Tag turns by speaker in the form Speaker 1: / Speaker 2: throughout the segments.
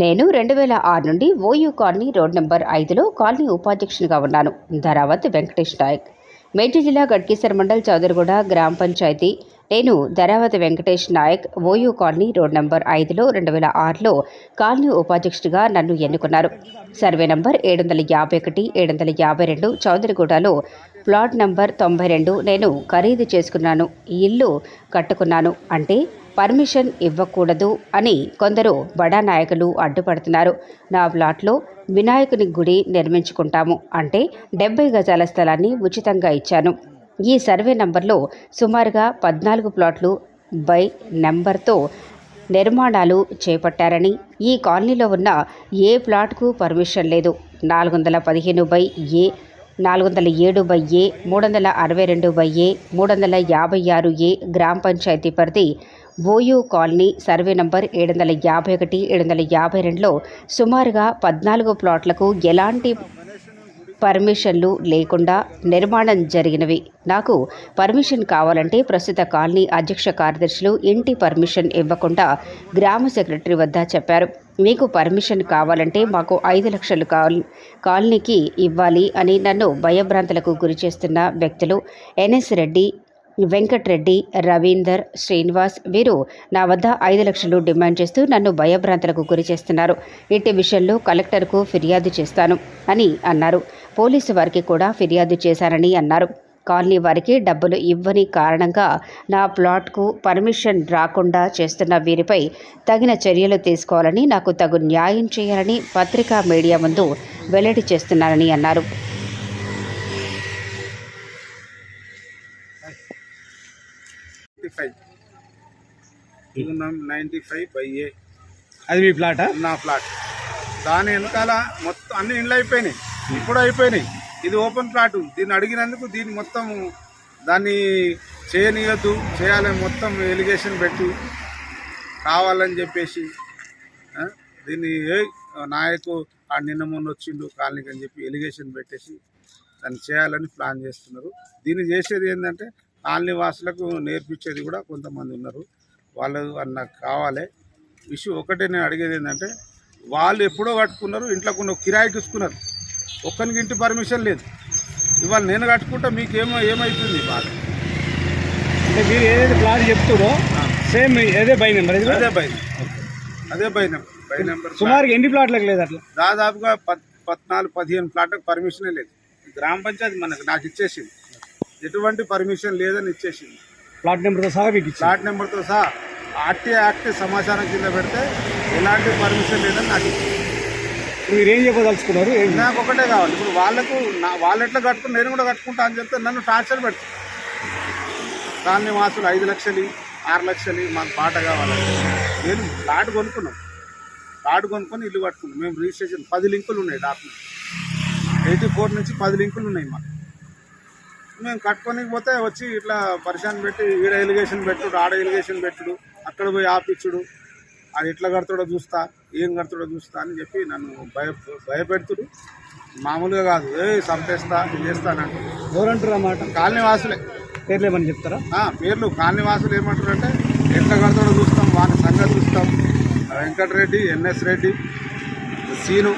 Speaker 1: నేను రెండు వేల ఆరు నుండి ఓయూ కాలనీ రోడ్ నెంబర్ ఐదులో కాలనీ ఉపాధ్యక్షునిగా ఉన్నాను. ధరావత్ వెంకటేష్ నాయక్. మేడ్చల్ జిల్లా గడ్కీసర్ మండల్ చౌదరిగూడ గ్రామ పంచాయతీ. నేను Dharavathi Venkatesh Nayak OU colony road number ఐదులో రెండు వేల ఆరులో కాలనీ ఉపాధ్యక్షుడిగా నన్ను ఎన్నుకున్నారు. సర్వే నంబర్ ఏడు వందల యాభై ఒకటి ఏడు వందల యాభై రెండు చౌదరిగూడలో ప్లాట్ నంబర్ తొంభై రెండు నేను ఖరీదు చేసుకున్నాను. ఈ ఇల్లు కట్టుకున్నాను. అంటే పర్మిషన్ ఇవ్వకూడదు అని కొందరు బడా నాయకులు అడ్డుపడుతున్నారు. నా ప్లాట్లో వినాయకుని గుడి నిర్మించుకుంటాము అంటే డెబ్బై గజాల స్థలాన్ని ఉచితంగా ఇచ్చాను. ఈ సర్వే నంబర్లో సుమారుగా పద్నాలుగు ప్లాట్లు బై నెంబర్తో నిర్మాణాలు చేపట్టారని ఈ కాలనీలో ఉన్న ఏ ప్లాట్కు పర్మిషన్ లేదు. నాలుగు వందల పదిహేను బై ఏ నాలుగు వందల ఏడు బై ఏ మూడు వందల అరవై రెండు బై ఏ మూడు వందల యాభై ఆరు ఏ గ్రామ పంచాయతీ పరిధి ఓయూ కాలనీ సర్వే నంబర్ ఏడు వందల యాభై ఒకటి ఏడు వందల యాభై రెండులో సుమారుగా పద్నాలుగు ప్లాట్లకు ఎలాంటి పర్మిషన్లు లేకుండా నిర్మాణం జరిగినవి. నాకు పర్మిషన్ కావాలంటే ప్రస్తుత కాలనీ అధ్యక్ష కార్యదర్శులు ఇంటి పర్మిషన్ ఇవ్వకుండా గ్రామ సెక్రటరీ వద్ద చెప్పారు. మీకు పర్మిషన్ కావాలంటే మాకు ఐదు లక్షలు కాల్ కాలనీకి ఇవ్వాలి అని నన్ను భయభ్రాంతులకు గురి చేస్తున్న వ్యక్తులు ఎన్ఎస్ రెడ్డి వెంకట్రెడ్డి రవీందర్ శ్రీనివాస్ వీరు నా వద్ద ఐదు లక్షలు డిమాండ్ చేస్తూ నన్ను భయభ్రాంతులకు గురి చేస్తున్నారు. ఇట్టి విషయంలో కలెక్టర్కు ఫిర్యాదు చేస్తాను అని అన్నారు. పోలీసు వారికి కూడా ఫిర్యాదు చేశారని అన్నారు. కాలనీ వారికి డబ్బులు ఇవ్వని కారణంగా నా ప్లాట్కు పర్మిషన్ రాకుండా చేస్తున్న వీరిపై తగిన చర్యలు తీసుకోవాలని నాకు తగు న్యాయం చేయాలని పత్రికా మీడియా ముందు వెల్లడి చేస్తున్నానని అన్నారు.
Speaker 2: నైంటీ ఫైవ్ బై ఏ
Speaker 3: అది మీ ప్లాటా
Speaker 2: నా ప్లాట్ దాని వెనకాల మొత్తం అన్ని ఇండ్లు అయిపోయినాయి. ఇప్పుడు అయిపోయినాయి. ఇది ఓపెన్ ప్లాట్ దీన్ని అడిగినందుకు దీన్ని మొత్తం దాన్ని చేయనీయద్దు. చేయాలని మొత్తం ఎలిగేషన్ పెట్టి కావాలని చెప్పేసి దీన్ని ఏ నాయకు ఆ నిన్న మొన్న వచ్చిండు కాలనీకి అని చెప్పి ఎలిగేషన్ పెట్టేసి దాన్ని చేయాలని ప్లాన్ చేస్తున్నారు. దీన్ని చేసేది ఏంటంటే కాలనీ వాసులకు నేర్పించేది కూడా కొంతమంది ఉన్నారు. వాళ్ళు అది నాకు కావాలి. ఇష్యూ ఒకటే నేను అడిగేది ఏంటంటే వాళ్ళు ఎప్పుడో కట్టుకున్నారు ఇంట్లో కొన్ని కిరాయికి ఇస్తున్నారు ఒక్కరికి ఇంటి పర్మిషన్ లేదు. ఇవాళ నేను కట్టుకుంటా మీకు ఏమో ఏమవుతుంది బాధ?
Speaker 3: అంటే మీరు ఏదైతే ప్లాట్ చెప్తారో సేమ్ అదే బై నెంబర్?
Speaker 2: అదే బై అదే బై నెంబర్. బై నెంబర్
Speaker 3: సుమారుగా ఎన్ని ప్లాట్లకు లేదు అట్లా?
Speaker 2: దాదాపుగా పద్ పద్నాలుగు పదిహేను ప్లాట్లకు పర్మిషనే లేదు. గ్రామ పంచాయతీ మనకు నాకు ఇచ్చేసింది. ఎటువంటి పర్మిషన్ లేదని ఇచ్చేసింది.
Speaker 3: ప్లాట్ నెంబర్తో సహా మీకు
Speaker 2: ప్లాట్ నెంబర్తో సహా ఆర్టీ యాక్ట్ సమాచారం కింద పెడితే ఎలాంటి పర్మిషన్ లేదని నాకు
Speaker 3: మీరు ఏం చెప్పదలుచుకున్నారు?
Speaker 2: నాకు ఒకటే కావాలి. ఇప్పుడు వాళ్ళకు నా వాళ్ళు ఎట్లా కట్టుకుని నేను కూడా కట్టుకుంటా అని చెప్తే నన్ను టార్చర్ పెడతాను కాలనీ వాసులు ఐదు లక్షలు ఆరు లక్షలు మాకు పాట కావాలి నేను ప్లాట్ కొనుక్కున్నాం. ప్లాట్ కొనుక్కొని ఇల్లు కట్టుకున్నాం. మేము రిజిస్ట్రేషన్ పది లింకులు ఉన్నాయి డాక్యుమెంట్ ఎయిటీ ఫోర్ నుంచి పది లింకులు ఉన్నాయి మాకు. మేము కట్టుకొని పోతే వచ్చి ఇట్లా పరిశాన్ పెట్టి ఈడ ఎలిగేషన్ పెట్టుడు ఆడ ఎలిగేషన్ పెట్టుడు అక్కడ పోయి ఆపిచ్చుడు. అది ఎట్లా కడతాడో చూస్తా ఏం కడతాడో చూస్తా అని చెప్పి నన్ను భయ భయపెడుతుడు మామూలుగా కాదు. ఏ చంపేస్తా ఇది చేస్తానంట
Speaker 3: ఎవరంటారు అన్నమాట
Speaker 2: కాలనీ వాసులే
Speaker 3: పేర్లు ఏమని చెప్తారా?
Speaker 2: పేర్లు. కాలనీ వాసులు ఏమంటారు అంటే ఎట్లా కడతాడో చూస్తాం వాని సంగతి చూస్తాం. వెంకటరెడ్డి ఎన్ఎస్ రెడ్డి సీను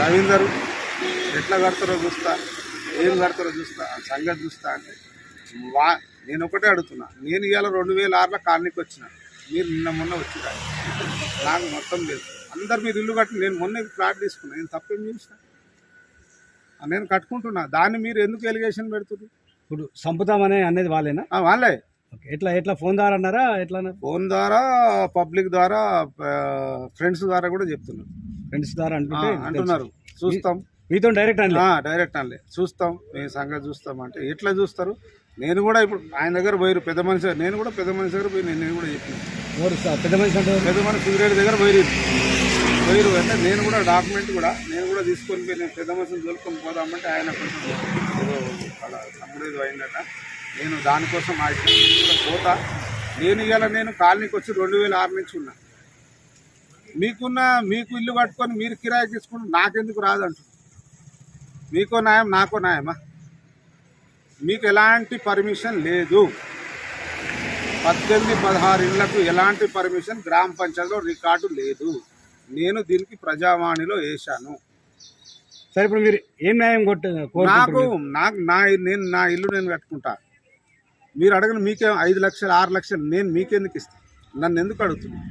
Speaker 2: రవీందరు ఎట్లా కడతారో చూస్తా. ఏం కడతారో చూస్తా సంగతి చూస్తా అంటే వా నేను ఒకటే అడుగుతున్నా. నేను ఇవాళ రెండు వేల ఆరులో కాలనీకి వచ్చిన. మీరు నిన్న మొన్న వచ్చిన నాకు మొత్తం లేదు. అందరు మీరు ఇల్లు కట్టి నేను మొన్న ప్లాట్ తీసుకున్నా. నేను తప్పేం చేసిన నేను కట్టుకుంటున్నా. దాన్ని మీరు ఎందుకు ఎలిగేషన్ పెడుతున్నారు
Speaker 3: ఇప్పుడు సంపుతామనే అనేది వాళ్ళేనా?
Speaker 2: వాళ్ళే.
Speaker 3: ఓకే ఎట్లా ఎట్లా ఫోన్ ద్వారా అన్నారా? ఎట్లా
Speaker 2: ఫోన్ ద్వారా పబ్లిక్ ద్వారా ఫ్రెండ్స్ ద్వారా కూడా చెప్తున్నారు.
Speaker 3: ఫ్రెండ్స్ ద్వారా
Speaker 2: అంటున్నారు. చూస్తాం.
Speaker 3: మీతో డైరెక్ట్ అనలే?
Speaker 2: డైరెక్ట్ అనలే. చూస్తాం మేము సంగతి చూస్తాం అంటే ఎట్లా చూస్తారు? నేను కూడా ఇప్పుడు ఆయన దగ్గర పోయారు పెద్ద మనిషి నేను కూడా పెద్ద మనిషి దగ్గర పోయి నేను కూడా చెప్పిన.
Speaker 3: పెద్ద మనిషి అంటే?
Speaker 2: పెద్ద మనిషి సిగరెట్ దగ్గర పోయి పోయిరు అంటే నేను కూడా డాక్యుమెంట్ కూడా నేను కూడా తీసుకొని పోయి నేను పెద్ద మనిషిని తోలుకొని పోదామంటే ఆయన కొంచెం అలా ఏదో అయిందట. నేను దానికోసం ఆ కూడా పోతా. నేను ఇవాళ నేను కాలనీకి వచ్చి రెండు వేల ఆరు నుంచి ఉన్నా. మీకున్న మీకు ఇల్లు కట్టుకొని మీరు కిరాయి తీసుకుంటే నాకెందుకు రాదంటు మీకో న్యాయం నాకో న్యాయమా? మీకు ఎలాంటి పర్మిషన్ లేదు. పద్దెనిమిది పదహారు ఇళ్ళకు ఎలాంటి పర్మిషన్? గ్రామ పంచాయతీలో రికార్డు లేదు. నేను దీనికి ప్రజావాణిలో వేశాను.
Speaker 3: సరే ఇప్పుడు మీరు ఏం న్యాయం కొట్టు
Speaker 2: నాకు నాకు నా నేను నా ఇల్లు నేను కట్టుకుంటా. మీరు అడగను మీకే ఐదు లక్షలు ఆరు లక్షలు నేను మీకెందుకు ఇస్తాను నన్ను ఎందుకు అడుగుతున్నాను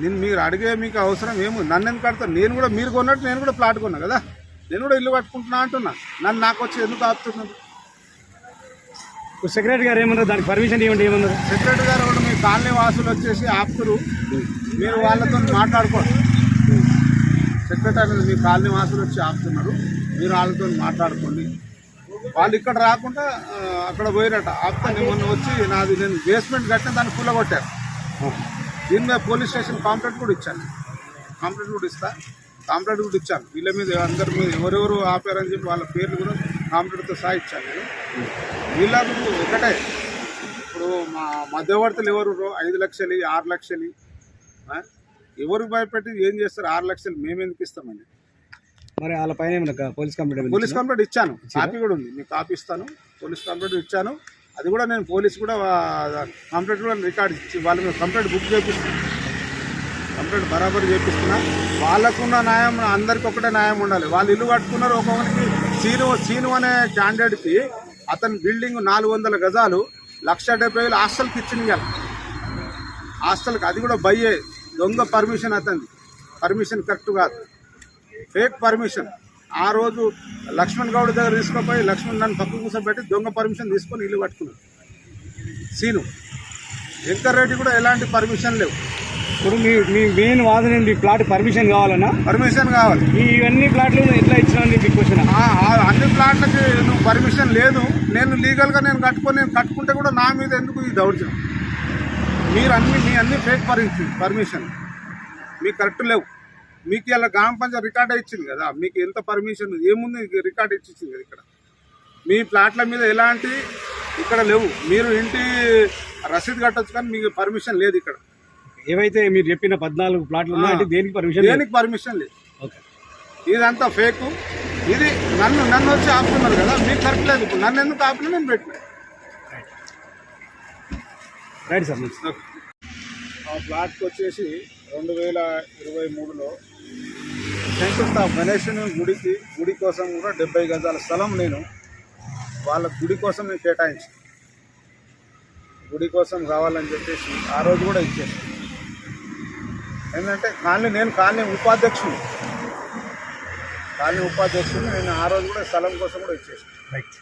Speaker 2: నేను మీరు అడిగే మీకు అవసరం ఏమో నన్ను ఎందుకు అడుగుతాను నేను కూడా మీరు కొన్నట్టు నేను కూడా ప్లాట్ కొన్నా కదా? నేను కూడా ఇల్లు కట్టుకుంటున్నా అంటున్నా. నన్ను నాకు వచ్చి ఎందుకు ఆపుతున్నాను
Speaker 3: సెక్రటరీ గారు ఏమన్నారు? దానికి పర్మిషన్ ఇవ్వండి ఏమన్నారు?
Speaker 2: సెక్రటరీ గారు కూడా మీ కాలనీ వాసులు వచ్చేసి ఆపుతురు. మీరు వాళ్ళతో మాట్లాడుకోండి. సెక్రటరీ మీ కాలనీ వాసులు వచ్చి ఆపుతున్నారు. మీరు వాళ్ళతో మాట్లాడుకోండి. వాళ్ళు ఇక్కడ రాకుండా అక్కడ పోయినట్ట ఆపితే నేను మొన్న వచ్చి నాది నేను బేస్మెంట్ కట్టిన దాన్ని కూలగొట్టారు. దీని మీద పోలీస్ స్టేషన్ కాంప్లైంట్ కూడా ఇచ్చాను. కాంప్లైంట్ కూడా ఇస్తా. కాంప్లైంట్ కూడా ఇచ్చాను వీళ్ళ మీద అందరి మీద ఎవరెవరు ఆపారని చెప్పి వాళ్ళ పేర్లు కూడా కాంప్లైంట్తో సహా ఇచ్చాను నేను వీళ్ళకు ఒకటే. ఇప్పుడు మా మధ్యవర్తులు ఎవరు ఐదు లక్షలు ఆరు లక్షలు? ఎవరు భయపెట్టి ఏం చేస్తారు? ఆరు లక్షలు మేము ఎందుకు ఇస్తామండి?
Speaker 3: మరి వాళ్ళ పైన పోలీస్ కంప్లైంట్
Speaker 2: పోలీస్ కంప్లైంట్ ఇచ్చాను. కాపీ కూడా ఉంది. మీకు కాపీ ఇస్తాను. పోలీస్ కంప్లైంట్ ఇచ్చాను. అది కూడా నేను పోలీస్ కూడా కంప్లైంట్ కూడా రికార్డ్ ఇచ్చి వాళ్ళ మీద కంప్లైంట్ బుక్ చేపిస్తాను. కంప్లైంట్ బరాబర్ చేపిస్తున్నా. వాళ్ళకున్న న్యాయం అందరికి ఒకటే న్యాయం ఉండాలి. వాళ్ళు ఇల్లు కట్టుకున్నారు ఒక్కొక్కరికి సీను సీను అనే క్యాండిడేట్కి అతని బిల్డింగ్ నాలుగు వందల గజాలు లక్ష డెబ్బై వేలు హాస్టల్కి ఇచ్చింది కదా హాస్టల్కి అది కూడా బయ్యే దొంగ పర్మిషన్ అతనిది. పర్మిషన్ కరెక్ట్ కాదు. ఫేక్ పర్మిషన్ ఆ రోజు లక్ష్మణ్ గౌడ్ దగ్గర తీసుకుపోయి లక్ష్మణ్ నన్ను పక్కన కూర్చోబెట్టి దొంగ పర్మిషన్ తీసుకొని ఇల్లు కట్టుకున్నాడు. సీను. శంకర్ రెడ్డి కూడా ఎలాంటి పర్మిషన్ లేవు.
Speaker 3: ఇప్పుడు మీ మీ మెయిన్ వాదన ఏంటి ప్లాట్ పర్మిషన్ కావాలన్నా
Speaker 2: పర్మిషన్ కావాలి.
Speaker 3: ఈ ఇవన్నీ ప్లాట్లు ఎట్లా ఇచ్చినా మీకు క్వశ్చన్
Speaker 2: అన్ని ప్లాట్లకి నువ్వు పర్మిషన్ లేదు. నేను లీగల్గా నేను కట్టుకొని నేను కట్టుకుంటే కూడా నా మీద ఎందుకు ఈ దౌర్జన్యం మీరు అన్ని మీ అన్ని ఫేక్ పర్మిషన్ పర్మిషన్ మీకు కరెక్ట్ లేవు. మీకు ఇలా గ్రామ పంచాయతీ రికార్డ్ ఇచ్చింది కదా మీకు ఎంత పర్మిషన్ ఏముంది రికార్డ్ ఇచ్చింది కదా ఇక్కడ? మీ ప్లాట్ల మీద ఎలాంటి ఇక్కడ లేవు. మీరు ఇంటి రసీదు కట్టొచ్చు కానీ మీకు పర్మిషన్ లేదు ఇక్కడ.
Speaker 3: ఏవైతే మీరు చెప్పిన పద్నాలుగు ప్లాట్లు ఉన్నాయంటే దేనికి పర్మిషన్
Speaker 2: దేనికి పర్మిషన్ లేదు.
Speaker 3: ఓకే.
Speaker 2: ఇదంతా ఫేకు ఇది నన్ను నన్ను వచ్చి ఆపుతున్నారు కదా మీకు కరెక్ట్ లేదు ఇప్పుడు. నన్ను ఎందుకు ఆపినా నేను పెట్టిన.
Speaker 3: రైట్ సార్
Speaker 2: ఆ ప్లాట్కి వచ్చేసి రెండు వేల ఇరవై మూడులో శంకుస్థాపన గణేశుని గుడికి గుడి కోసం కూడా డెబ్బై గజాల స్థలం నేను వాళ్ళ గుడి కోసం నేను కేటాయించి గుడి కోసం కావాలని చెప్పేసి ఆ రోజు కూడా ఇచ్చేసి ఏంటంటే కాలనీ నేను కాలనీ ఉపాధ్యక్షుడు కాలనీ ఉపాధ్యక్షుడు నేను ఆ రోజు కూడా స్థలం కోసం కూడా ఇచ్చేసాను
Speaker 3: రైట్